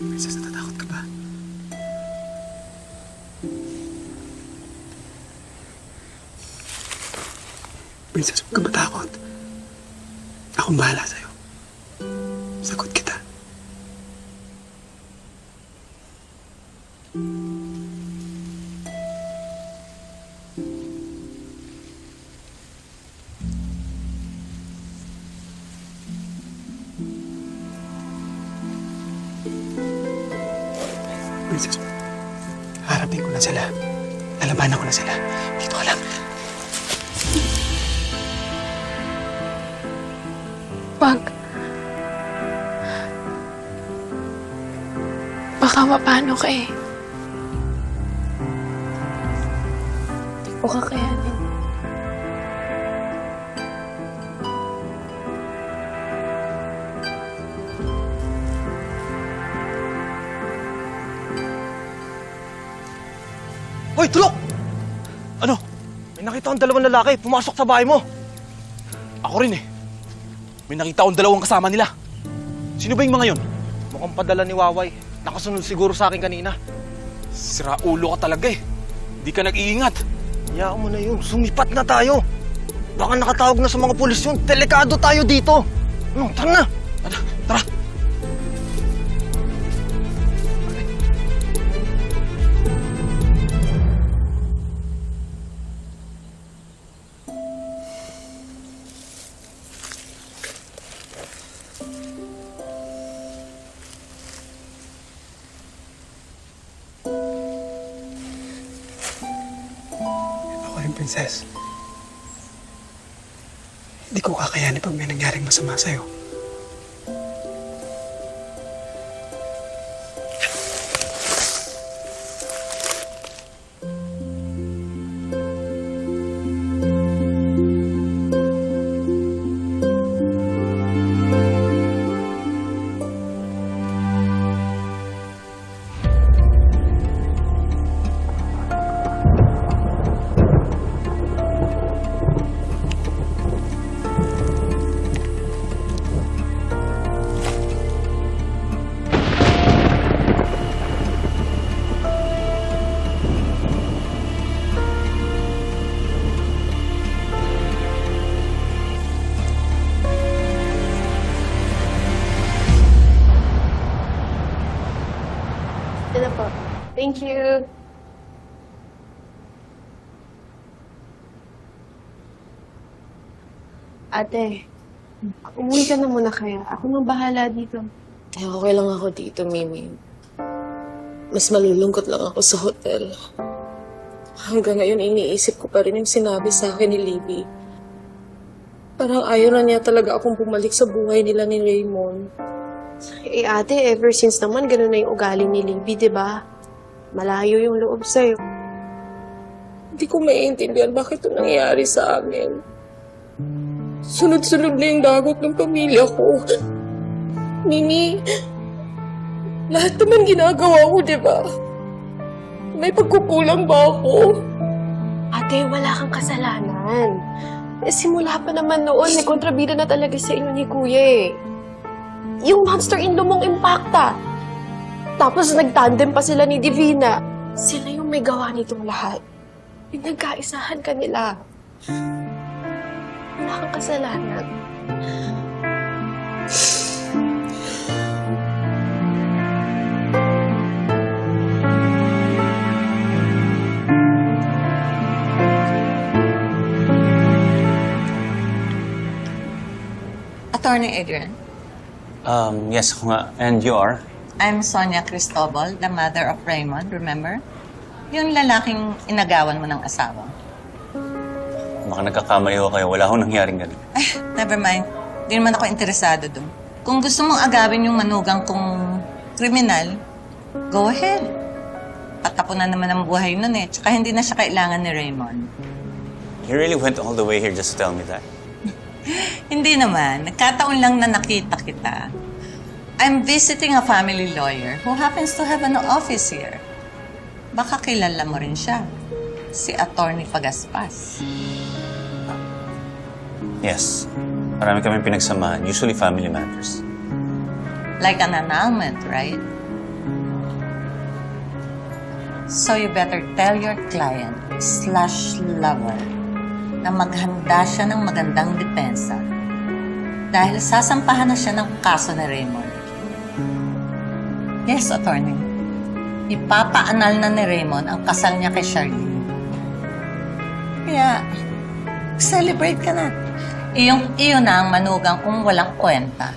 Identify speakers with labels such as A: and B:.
A: Princess, natatakot ka ba? Princess, huwag ka matakot. Akong bahala sa'yo. Princess, harapin ko na sila. Lalabanan ko na sila. Dito ka lang.
B: Wag. Baka mapano ka eh. Hindi ko kakayanin.
C: Hoy, tulok! Ano? May nakita akong dalawang lalaki pumasok sa bahay mo.
D: Ako rin eh. May nakita akong dalawang kasama nila. Sino ba yung mga yon?
C: Mukhang padala ni Waway. Nakasunod siguro sa akin kanina.
D: Sira ulo ka talaga eh. Di ka nag-iingat.
C: Hayaan mo na yun. Sumipat na tayo. Baka nakatawag na sa mga pulis yun. Delikado tayo dito. Ano, tara na.
D: Ano? Tara.
A: Princess. Hindi ko kakayanin pag may nangyaring masama sa'yo.
B: Ano po? Thank you. Ate, umuwi ka na muna kaya. Ako nang bahala dito.
E: Eh, okay lang ako dito, Mimi. Mas malulungkot lang ako sa hotel. Hanggang ngayon, iniisip ko pa rin yung sinabi sa akin ni Libby. Parang ayaw na niya talaga akong bumalik sa buhay nila ni Raymond.
B: Eh ate, ever since naman ganun na yung ugali ni Libby, di ba? Malayo yung loob sa'yo.
E: Hindi ko maiintindihan bakit ito nangyayari sa amin. Sunod-sunod na yung dagot ng pamilya ko. Mimi, lahat naman ginagawa ko, di ba? May pagkukulang ba ako?
B: Ate, wala kang kasalanan. Eh, simula pa naman noon, may kontrabida na talaga sa inyo ni Kuya eh. Yung monster-in-law mong impacta. Tapos nagtandem pa sila ni Divina. Sila yung may gawa nitong lahat. Pinagkaisahan ka nila. Wala kang.
F: Attorney Adrian,
G: Um, yes, ako nga. And you are?
F: I'm Sonia Cristobal, the mother of Raymond, remember? Yung lalaking inagawan mo ng asawa.
G: Baka nagkakamali ko kayo. Wala akong nangyaring ganun.
F: Ay, never mind. Di naman ako interesado dun. Kung gusto mong agawin yung manugang kong kriminal, go ahead. Patapunan naman ang buhay nun eh. Tsaka hindi na siya kailangan ni Raymond.
G: You really went all the way here just to tell me that?
F: Hindi naman. Nagkataon lang na nakita kita. I'm visiting a family lawyer who happens to have an office here. Baka kilala mo rin siya. Si Attorney Pagaspas.
G: Yes. Marami kaming pinagsamahan. Usually family matters.
F: Like an annulment, right? So you better tell your client slash lover na maghanda siya ng magandang depensa dahil sasampahan na siya ng kaso ni Raymond. Yes, attorney. Ipapaanal na ni Raymond ang kasal niya kay Charlene. Kaya, celebrate ka na. Iyong iyo na ang manugang kung walang kwenta.